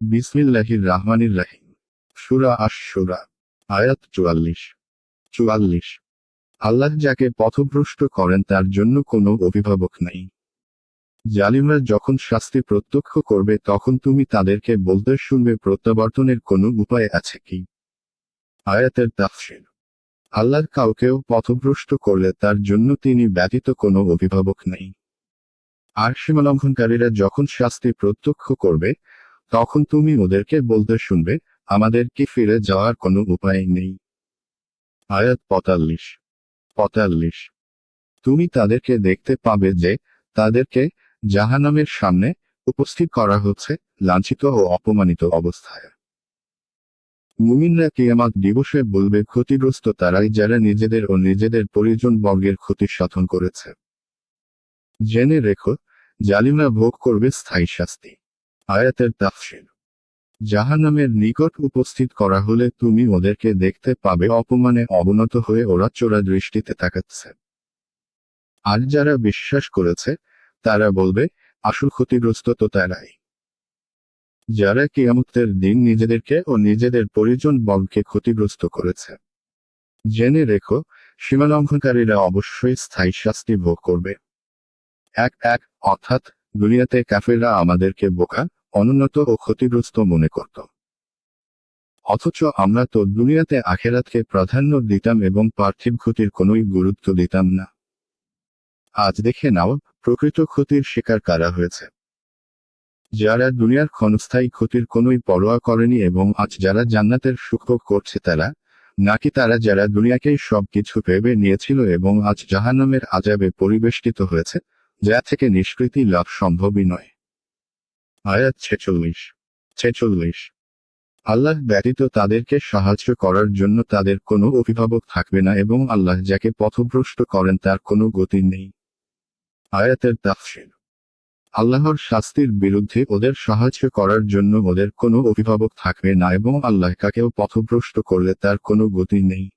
বিসমিল্লাহির রাহমানির রাহিম। সুরা আশ সুরা আয়াত চুয়াল্লিশ। চুয়াল্লিশ। আল্লাহ যাকে পথভ্রষ্ট করেন তার জন্য কোনো অভিভাবক নাই। জালিমরা যখন শাস্তি প্রত্যক্ষ করবে তখন তুমি তাদেরকে বলতে শুনবে প্রত্যাবর্তনের কোনো উপায় আছে কি? আয়াতের তাফসির। আল্লাহ কাউকেও পথভ্রষ্ট করলে তার জন্য তিনি ব্যতীত কোনো অভিভাবক নেই। আর সীমালঙ্ঘনকারীরা যখন শাস্তি প্রত্যক্ষ করবে তখন তুমি ওদেরকে বলতে শুনবে, আমাদের কি ফিরে যাওয়ার কোনো উপায় নেই। আয়াত পঁয়তাল্লিশ। পঁয়তাল্লিশ। তুমি তাদেরকে দেখতে পাবে যে, তাদেরকে জাহানামের সামনে উপস্থিত করা হচ্ছে, লাঞ্ছিত ও অপমানিত অবস্থায়। মুমিনরা কিয়ামাত দিবসে বলবে, ক্ষতিগ্রস্ত তারাই যারা নিজেদের ও নিজেদের পরিজন বর্গের ক্ষতি সাধন করেছে। জেনে রেখো, জালিমরা ভোগ করবে স্থায়ী শাস্তি। আয়াতের তাফসির। জাহান্নামের নিকট উপস্থিত করা হলে তুমি ওদেরকে দেখতে পাবে অপমানে অবনত হয়ে ওরা চোরা দৃষ্টিতে তাকাচ্ছে। আর যারা বিশ্বাস করেছে, তারা বলবে, আসল ক্ষতিগ্রস্ত তো তারাই। যারা কিয়ামতের দিন নিজেদেরকে ও নিজেদের পরিজন বর্গকে ক্ষতিগ্রস্ত করেছে। জেনে রেখো, সীমালঙ্ঘনকারীরা অবশ্যই স্থায়ী শাস্তি ভোগ করবে। এক এক, অর্থাৎ দুনিয়াতে কাফেররা আমাদেরকে বোকা অনুন্নত ও ক্ষতিগ্রস্ত মনে করত। অথচ আমরা তো দুনিয়াতে আখেরাতকে প্রাধান্য দিতাম এবং পার্থিব ক্ষতির কোনোই গুরুত্ব দিতাম না। আজ দেখে নাও, প্রকৃত ক্ষতির শিকার কারা হয়েছে। যারা দুনিয়ার ক্ষণস্থায়ী ক্ষতির কোনোই পরোয়া করেনি এবং আজ যারা জান্নাতের সুখ করছে তারা, নাকি তারা যারা দুনিয়াকেই সবকিছু ভেবে নিয়েছিল এবং আজ জাহান্নামের আজাবে পরিবেষ্টিত হয়েছে, যা থেকে নিষ্কৃতি লাভ সম্ভবই নয়। আয়াত ছেচল্লিশ ছেচল্লিশ। আল্লাহ ব্যতীত তাদেরকে সাহায্য করার জন্য তাদের কোনো অভিভাবক থাকবে না এবং আল্লাহ যাকে পথভ্রষ্ট করেন তার কোনো গতি নেই। আয়াতের তাফসির। আল্লাহর শাস্তির বিরুদ্ধে ওদের সাহায্য করার জন্য ওদের কোনো অভিভাবক থাকবে না এবং আল্লাহ কাকেও পথভ্রষ্ট করলে তার কোনো গতি নেই।